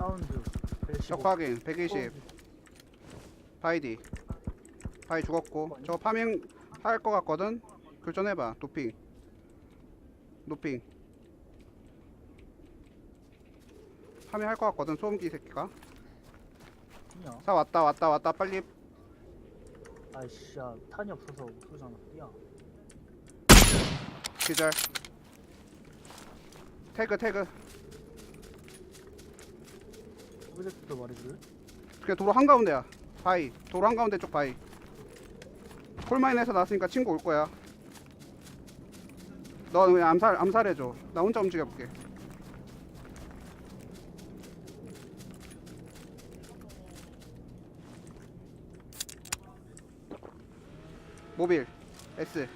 사운드. 115 적 확인 120 바이디. 바이 죽었고. 저 파밍 할 것 같거든? 교전해봐. 도핑. 노핑. 파밍 할 것 같거든 소음기 새끼가. 뭐냐 사 왔다 왔다 왔다. 빨리. 아이씨 야 탄이 없어서 못 쏘잖아 야 기절. 태그 태그 프로젝트도 말해줄래? 그냥 도로 한가운데야. 바이 도로 한가운데 쪽 바이 콜마인에서 나왔으니까 친구 올 거야. 너 그냥 암살 암살해줘. 나 혼자 움직여볼게. 모빌. S